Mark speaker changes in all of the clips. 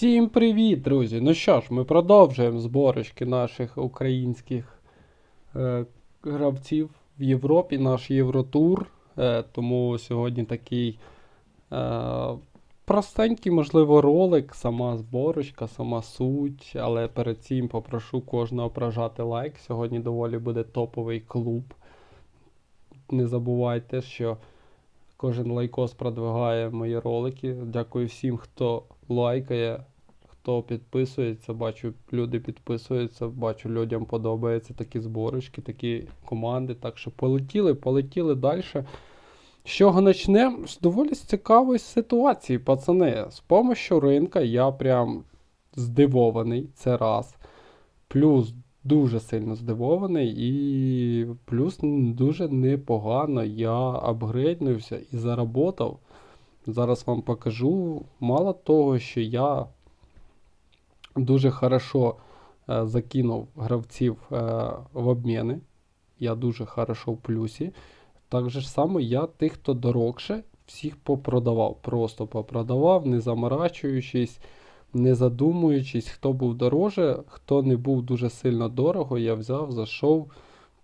Speaker 1: Всім привіт, друзі! Ну що ж, ми продовжуємо зборочки наших українських е, гравців в Європі, наш Євротур. Е, тому сьогодні такий е, простенький, можливо, ролик, сама зборочка, сама суть. Але перед цим попрошу кожного прожати лайк. Сьогодні доволі буде топовий клуб. Не забувайте, що кожен лайкос продвигає мої ролики. Дякую всім, хто лайкає, хто підписується. Бачу, люди підписуються, бачу, людям подобаються такі зборочки, такі команди. Так що полетіли, полетіли далі. З чого почнемо? З доволі цікавої ситуації, пацани. З помощью ринка я прям здивований. Це раз. Плюс дуже сильно здивований, і плюс дуже непогано я апгрейднувся і заработав. Зараз вам покажу. Мало того, що я дуже хорошо е, закинув гравців е, в обміни. Я дуже хорошо в плюсі. Так же ж само я тих, хто дорогше, всіх попродавав. Просто попродавав, не заморачуючись, не задумуючись, хто був дороже, хто не був дуже сильно дорого, я взяв, зайшов,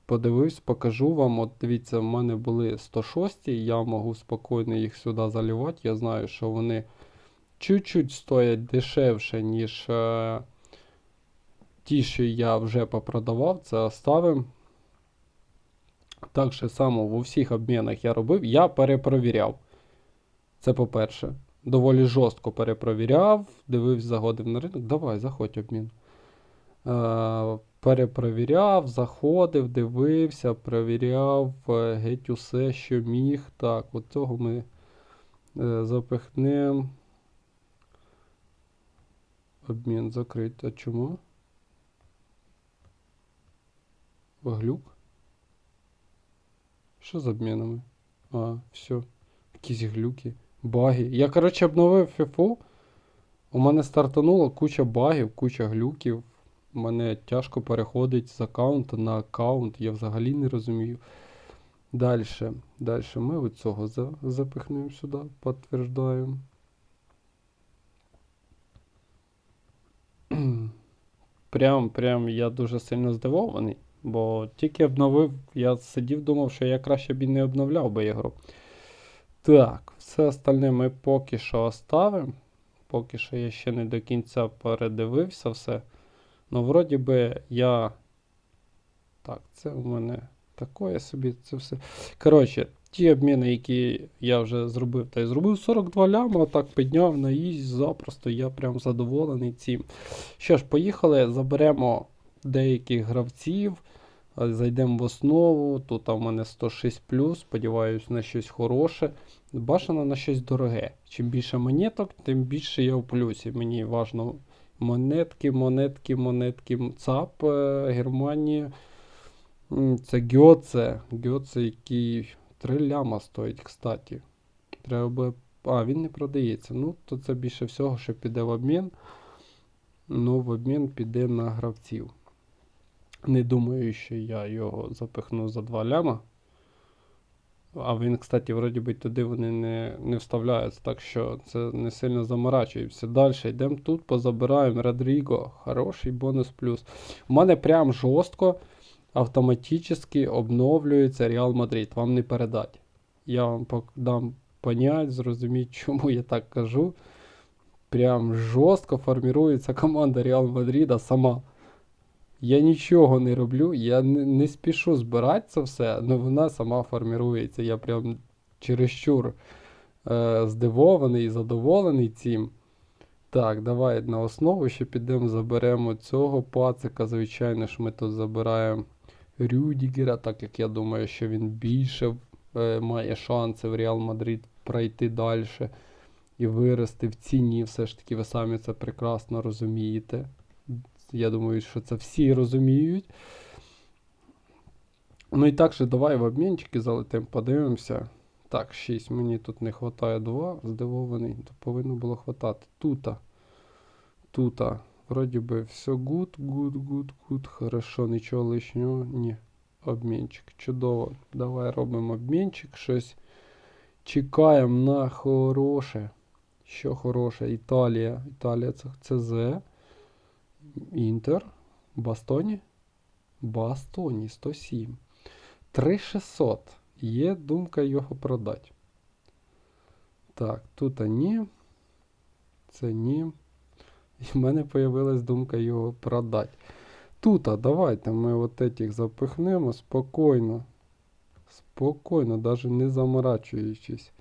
Speaker 1: подивився, покажу вам. От дивіться, в мене були 106, я можу спокійно їх сюди заливати. Я знаю, що вони чуть-чуть стоять дешевше, ніж е, ті, що я вже попродавав, це оставимо. Так же само в усіх обмінах я робив, я перепровіряв. Це по-перше. Доволі жорстко перепровіряв, дивився, заходив на ринок. Давай, заходь обмін. Е, перепровіряв, заходив, дивився, перевіряв е, геть усе, що міг. Так, от цього ми е, запихнемо. Обмін закрит. А чому? Глюк? Що з обмінами? А, все. Якісь глюки, баги. Я, коротше, обновив FIFU. У мене стартануло куча багів, куча глюків. Мене тяжко переходить з аккаунту на аккаунт. Я взагалі не розумію. Дальше. Дальше ми от цього за, запихнемо сюди, підтверждаємо. Прям, прям я дуже сильно здивований. Бо тільки обновив, я сидів, думав, що я краще б і не обновляв би ігру. Так, все остальне ми поки що оставимо. Поки що я ще не до кінця передивився все. Ну, вроді би, я. Так, це у мене такое собі, це все. Коротше, ті обміни, які я вже зробив, та й зробив 42 ляма, отак підняв на їсть запросто. Я прям задоволений цим. Що ж, поїхали, заберемо деяких гравців. Зайдемо в основу. Тут у мене 106 сподіваюсь на щось хороше. Бажано на щось дороге. Чим більше монеток, тим більше я в плюсі. Мені важно монетки, монетки, монетки. ЦАП е, Германія. Це Гьоце. Гьоце, який 3 ляма стоїть, кстати. Треба би. А, він не продається. Ну, то це більше всього, що піде в обмін. Ну, в обмін піде на гравців. Не думаю, що я його запихну за 2 ляма. А він, кстати, вроді би туди вони не, не вставляються, так що це не сильно заморачується. Далі йдемо тут, позабираємо Родріго. Хороший бонус плюс. У мене прям жорстко автоматично обновлюється Реал Мадрид. Вам не передать. Я вам дам понять, зрозуміти, чому я так кажу. Прям жорстко формується команда Реал Мадрида сама. Я нічого не роблю, я не, не спішу збирати це все, але вона сама формується. Я прям чересчур е, здивований і задоволений цим. Так, давай на основу ще підемо, заберемо цього пацика. Звичайно ж, ми тут забираємо Рюдігера, так як я думаю, що він більше е, має шанси в Реал Мадрид пройти далі і вирости в ціні. Все ж таки, ви самі це прекрасно розумієте. Я думаю, що це всі розуміють. Ну і так же давай в обмінчики залетимо, подивимося. Так, 6. Мені тут не вистачає 2. Здивований. То повинно було хватати. Тута. Тута. Вроді би все good, good, good, good. Хорошо, нічого лишнього. Ні. Обмінчик. Чудово. Давай робимо обмінчик. Щось чекаємо на хороше. Що хороше? Італія. Італія це ЦЗ. Інтер. Бастоні. Бастоні 107. 3600. Є думка його продати. Так, тут ні. Це ні. І в мене появилась думка його продати. Тут, давайте ми от этих запихнемо спокійно. Спокійно, навіть не заморачуючись.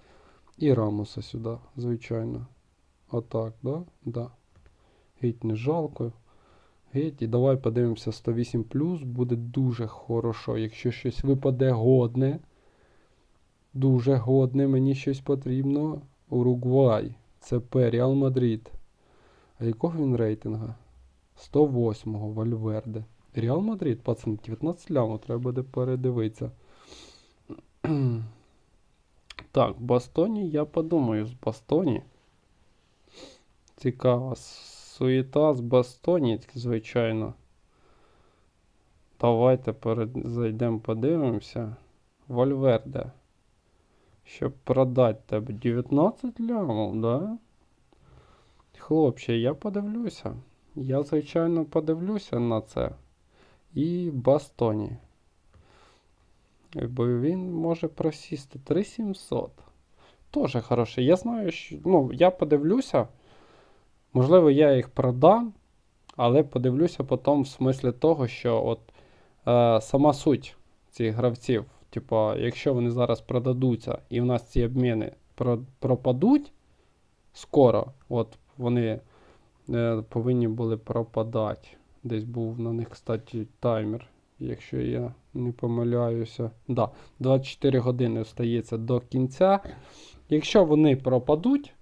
Speaker 1: І рамуса сюди, звичайно. Отак, да? Да. Геть не жалко. Геть. І давай подивимося 108 буде дуже хорошо. Якщо щось випаде годне. Дуже годне, мені щось потрібно. Уругвай. ЦП Реал Мадрид. А якого він рейтинга? 108-го Вальверде. Реал Мадрид, пацан, 19 лямов, треба буде передивитися. так, Бастоні, я подумаю, з Бастоні. Цікава суєта з Бастоні, звичайно. Давайте перед... зайдемо, подивимося. Вальверде. Щоб продати тебе 19 лямов, да? Хлопче, я подивлюся. Я, звичайно, подивлюся на це. І Бастоні. Бо він може просісти 3700. Тоже хороше. Я знаю, що. Ну, я подивлюся. Можливо, я їх продам, але подивлюся потім в смислі того, що от е, сама суть цих гравців. Типа, якщо вони зараз продадуться і в нас ці обміни про, пропадуть скоро, от вони е, повинні були пропадати. Десь був на них, кстати, таймер, якщо я не помиляюся. Да, 24 години остається до кінця. Якщо вони пропадуть,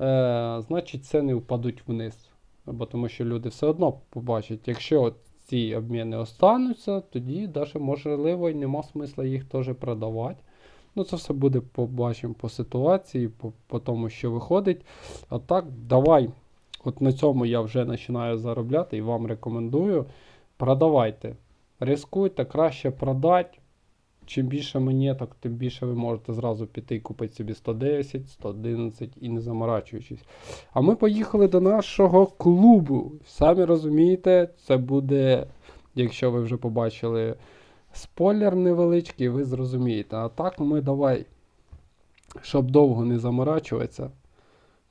Speaker 1: е, значить це не впадуть вниз. Бо тому що люди все одно побачать, якщо ці обміни остануться, тоді навіть можливо і нема смисла їх теж продавати. Ну, це все буде побачимо по ситуації, по, по тому, що виходить. А так, давай. От на цьому я вже починаю заробляти і вам рекомендую. Продавайте. Рискуйте, краще продати. Чим більше монеток, тим більше ви можете зразу піти і купити собі 110, 111 і не заморачуючись. А ми поїхали до нашого клубу. Самі розумієте, це буде, якщо ви вже побачили спойлер невеличкий, ви зрозумієте. А так ми давай, щоб довго не заморачуватися.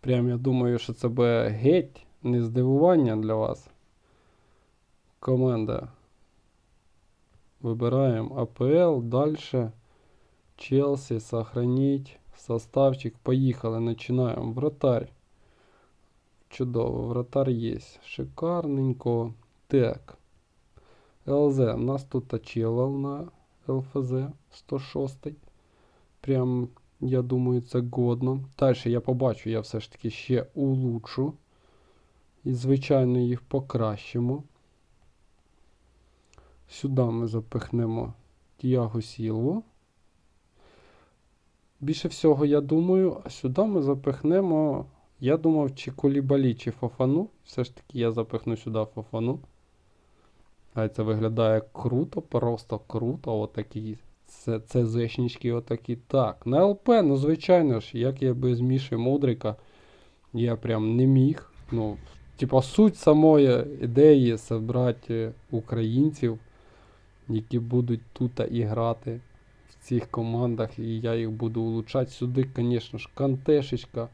Speaker 1: Прям я думаю, що це буде геть не здивування для вас. Команда. Вибираємо АПЛ, далі. Челсі, сохранить. Составчик. Поїхали, починаємо. Вратарь. Чудово, вратар є. Шикарненько. Так. ЛЗ. У нас тут Ачелов на ЛФЗ 106. Прям, я думаю, це годно. Далі я побачу, я все ж таки ще улучшу. І, звичайно, їх покращимо. Сюди ми запихнемо Тіаго Сілву. Більше всього, я думаю, а сюди ми запихнемо. Я думав, чи Колібалі, чи Фофану. Все ж таки я запихну сюди Фофану. А це виглядає круто, просто круто. Отакі. Це це зешнічки отакі. Так, на ЛП, ну, звичайно ж, як я без Міші Мудрика, я прям не міг. Ну, Типа суть самої ідеї зібрати українців, які будуть тут і грати в цих командах, і я їх буду улучшати. Сюди, звісно ж, кантешечка.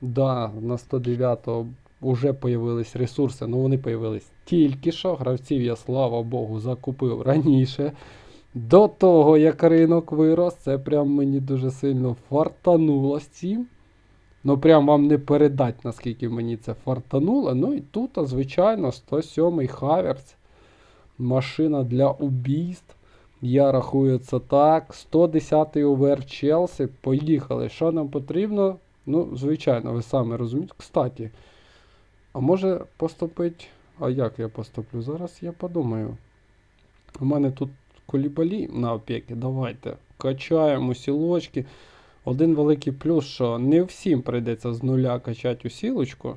Speaker 1: Да, на 109-го вже появились ресурси, але вони появились тільки що. Гравців я, слава Богу, закупив раніше. До того, як ринок вирос, це прям мені дуже сильно фартануло з цим. Ну, прям вам не передать, наскільки мені це фартануло. Ну і тут, звичайно, 107-й Хаверс. Машина для убійств. Я рахую це так. 110-й ОВР Челсі. Поїхали. Що нам потрібно? Ну, звичайно, ви самі розумієте. Кстати, а може поступить. А як я поступлю? Зараз я подумаю. У мене тут колібалі на опеки. Давайте. Качаємо сілочки. Один великий плюс, що не всім прийдеться з нуля качати усілочку.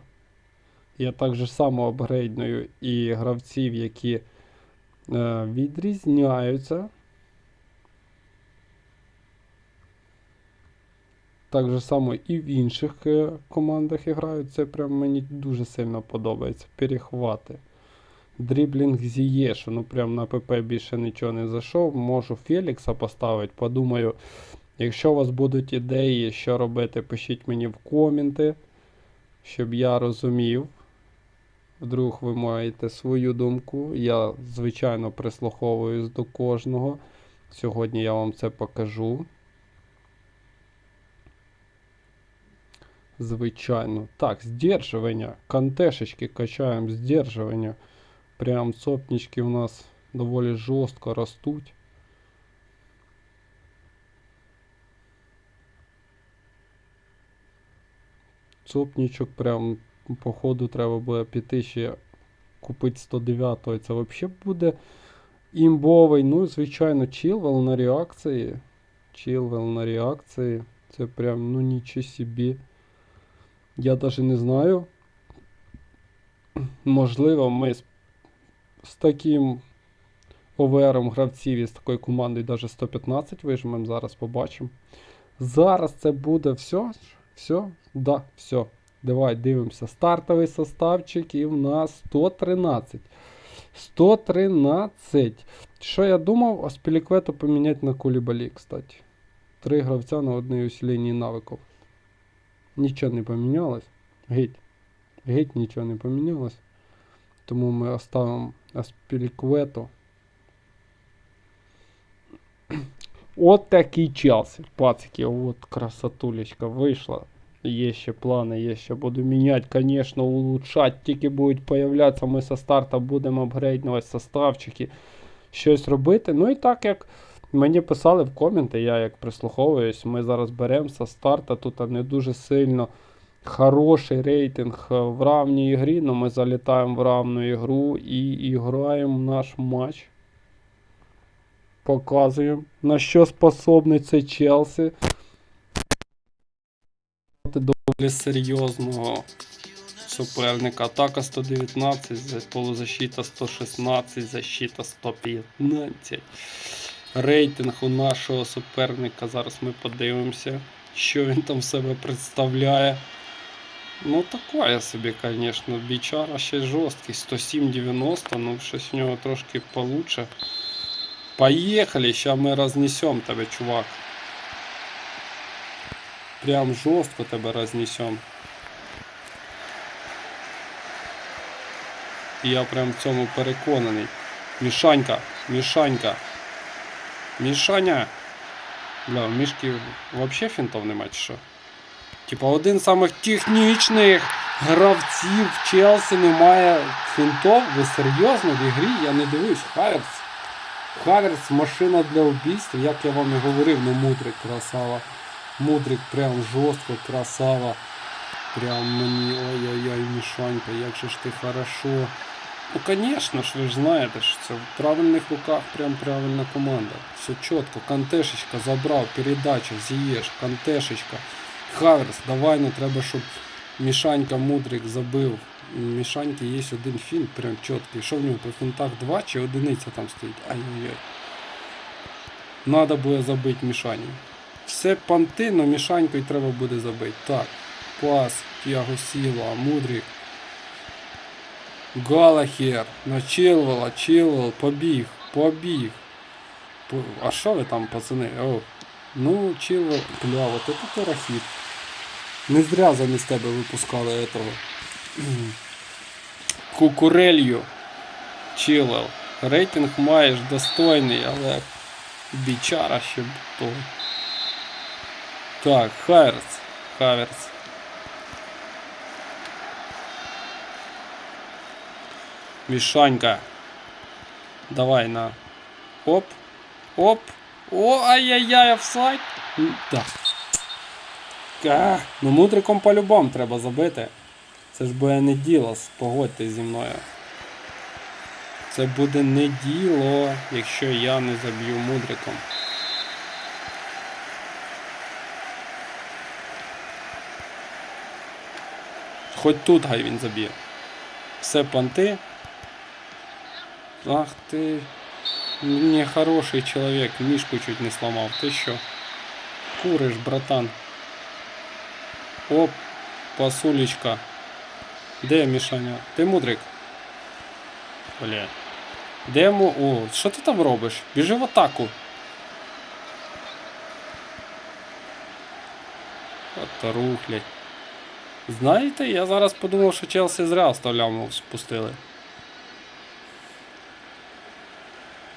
Speaker 1: Я так же само апгрейдную і гравців, які відрізняються. так же само і в інших е, командах грають. Це прям мені дуже сильно подобається. Перехвати. Дріблінг Зієшу. Ну прям на ПП більше нічого не зайшов. Можу Фелікса поставити. Подумаю, якщо у вас будуть ідеї, що робити, пишіть мені в коменти, щоб я розумів. Вдруг ви маєте свою думку. Я, звичайно, прислуховуюсь до кожного. Сьогодні я вам це покажу. Звичайно. Так, здержування. Кантешечки качаємо, здержування. Прям цопнички у нас доволі жорстко ростуть. Цопничок прям походу треба буде піти ще купити 109 Це взагалі буде імбовий. Ну, звичайно, Чилвел на реакції. Чилвел на реакції. Це прям, ну нічого собі. Я навіть не знаю. Можливо, ми з, з таким овером гравців із такою командою навіть 115 вижмемо. Зараз побачимо. Зараз це буде все. Все? Да, все. Давай дивимося. Стартовий составчик і в нас 113. 113. Що я думав, Аспіліквету поміняти на Кулібалі, кстати. Три гравця на одній усіленні навиків. Нічого не помінялось. Геть. Геть нічого не помінялось. Тому ми оставимо Аспіліквету. От такий Челсі. Пацики, от красотулечка вийшла. Є ще плани, є ще буду міняти, звісно, улучшати. Тільки будуть появлятися, ми со старта будемо апгрейднувати составчики, щось робити. Ну і так як мені писали в коменти, я як прислуховуюсь, ми зараз беремо со старта. Тут не дуже сильно хороший рейтинг в равній ігрі, але ми залітаємо в равну ігру і, і граємо наш матч. Показуємо, на що способний цей Челсі доволі серйозного суперника. Атака 119, полузащита 116, защита 115. Рейтинг у нашого суперника. Зараз ми подивимося, що він там себе представляє. Ну, таке собі, звісно, бічара ще жорсткий. 107,90, ну щось в нього трошки получше. Поїхали, зараз ми рознесемо тебе, чувак. Прям жорстко тебе рознесем. Я прям в цьому переконаний. Мішанька, Мішанька. Мішаня. Бля, в мішки взагалі фінтов нема чи що? Типа один з самих технічних гравців Челсі немає фінтов. Ви серйозно в ігрі? Я не дивлюсь. Хаверс. Хаверс машина для вбійства, як я вам і говорив, ну мудрик красава. Мудрик прям жорстко, красава. Прям мені ой-ой-ой, Мішанька, як же ж ти хорошо. Ну, звісно ж, ви ж знаєте, що це в правильних руках прям правильна команда. Все чітко, Кантешечка забрав, передача, зієш, Кантешечка. Хаверс, давай, ну треба, щоб Мішанька Мудрик забив. Мішаньки є один фінт, прям чіткий. Що в нього по фінтах два чи одиниця там стоїть? Ай-яй-яй. Надо буде забити Мішані. Все понти, но мішанькою треба буде забити. Так. Пас, Тіаго Сіла, Мудрик. Галахер. На Чилвела, Чилвел, побіг, побіг. А що ви там, пацани? О. Ну, Чилвел, бля, вот это тарахіт. Не зря замість тебе випускали этого. Кукурелью. Чилвел. Рейтинг маєш достойний, але бічара ще того. Так, Хаверс. Хаверс. Мішанька. Давай на. Оп. Оп. О, ай-яй-яй, офсайд. Да. Ка. Ну мудриком по-любому треба забити. Це ж буде не діло, погодьтесь зі мною. Це буде не діло, якщо я не заб'ю мудриком. Хоч тут гай він заб'є. Все понти. Ах ти. Не хороший чоловік, мішку чуть не сломав. Ти що? Куриш, братан. Оп, пасулечка. Де Мішаня? Ти мудрик? Бля. Де му. О, що ти там робиш? Біжи в атаку. От рухлять. Знаєте, я зараз подумав, що Челсі зря 100 лямов спустили.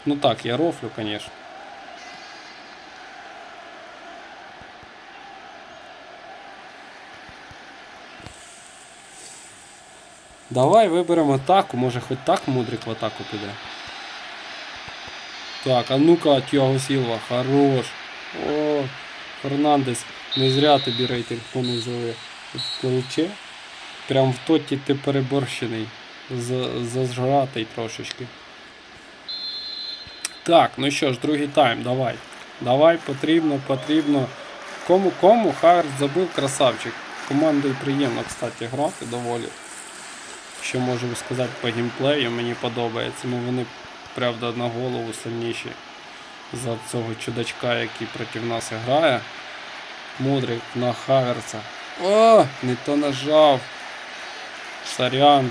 Speaker 1: Ну так, я рофлю, конечно. Давай виберемо атаку, може хоч так мудрик в атаку піде. Так, а ну-ка, Тіаго Сілва, хорош. О, Фернандес, не зря тобі рейтинг понизили КЛЧ. Прям в тоті ти переборщений. Зажратий трошечки. Так, ну що ж, другий тайм, давай. Давай, потрібно, потрібно. Кому кому Хаверс забив красавчик. Командою приємно, кстати, грати доволі. Що можу сказати по геймплею, мені подобається. Ну вони, правда, на голову сильніші за цього чудачка, який проти нас грає. Мудрик на Хаверса. О, не то нажав. Сорян.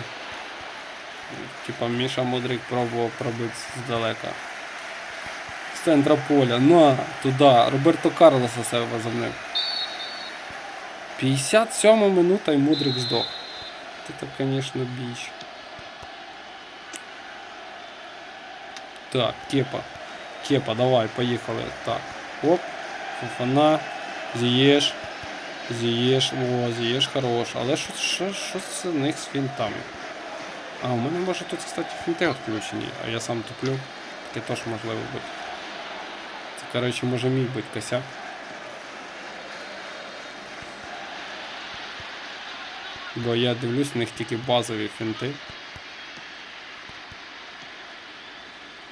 Speaker 1: Типа Міша Мудрик пробував пробити здалека. З центра поля. На, туди. Роберто Карлоса себе возомнив. 57 минута і Мудрик здох. Это, конечно, біч. Так, кепа. Кепа, давай, поїхали. Так. Оп. Фуфана. Зієш. Зієш. О, зієш хорош. Але що, що, що це них з фінтами? А, у мене може тут, кстати, фінти відключені, а я сам туплю. Таке теж можливо бути. Це, коротше, може міг бути косяк. Бо я дивлюсь, у них тільки базові фінти.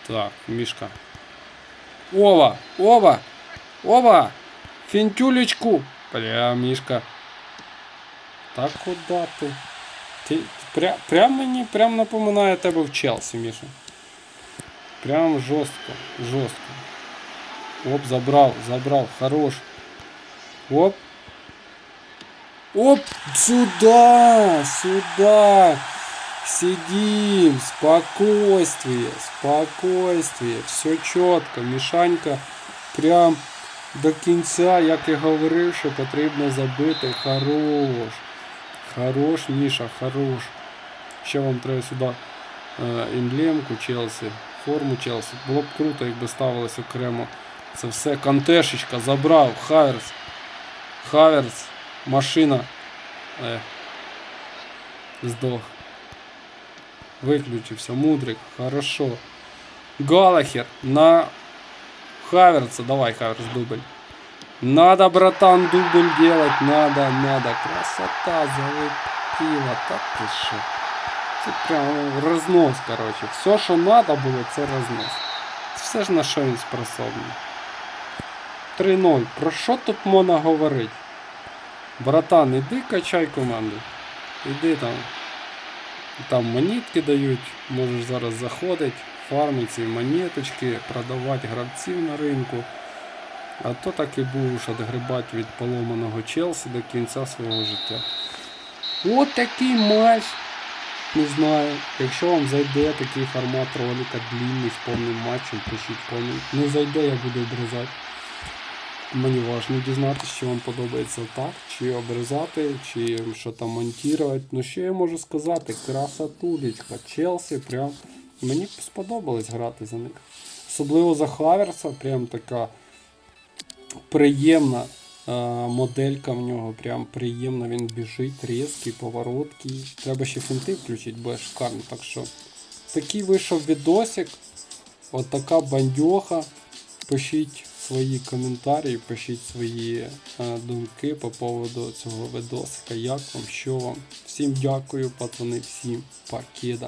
Speaker 1: Так, мішка. Ова! Ова! Ова! Фінтюлечку! Бля, мішка. Так куда ти? Ти пря, прям мені прям напоминає тебе в Челсі, Міша. Прям жорстко, жорстко. Оп, забрав, забрав, хорош. Оп. Оп, сюда, сюда. Сидим, спокойствие, спокойствие. Все четко. Мішанька прям до кінця, як і говорив, що потрібно забити. Хорош. Хорош, Міша, хорош. Ще вам треба сюди е, емблемку Челсі, форму Челсі. Було б круто, якби ставилось окремо. Це все. Кантешечка забрав. Хаверс. Хаверс. Машина. Е. Здох. Виключився. Мудрик. Хорошо. Галахер на Хаверса. Давай, Хаверс, дубль. Надо, братан, дубль делать. Надо, надо. Красота залетіла. Та ти що? Це прям рознос, короче. Все, що надо було, це рознос. Все ж на що він способний. 3-0. Про що тут можна говорити? Братан, іди качай команду. Іди там. Там монетки дають, можеш зараз заходити, фармити ці монеточки, продавати гравців на ринку. А то так і будеш відгрибати від поломаного Челсі до кінця свого життя. От такий матч. Не знаю. Якщо вам зайде такий формат ролика длинний з повним матчем, пишіть комент. Не зайде, я буду обрізати. Мені важливо дізнатися, чи вам подобається так, чи обрізати, чи що там монтувати. Ну що я можу сказати? Красотулечка. Челсі прям. Мені сподобалось грати за них. Особливо за Хаверса, прям така приємна е, моделька в нього. Прям приємно він біжить, різкий, повороткий. Треба ще фінти включити, бо шикарно. Так що такий вийшов відосик. От така бандьоха. Пишіть свої коментарі, пишіть свої е, думки по поводу цього відосика. Як вам, що вам. Всім дякую, пацани, всім покеда.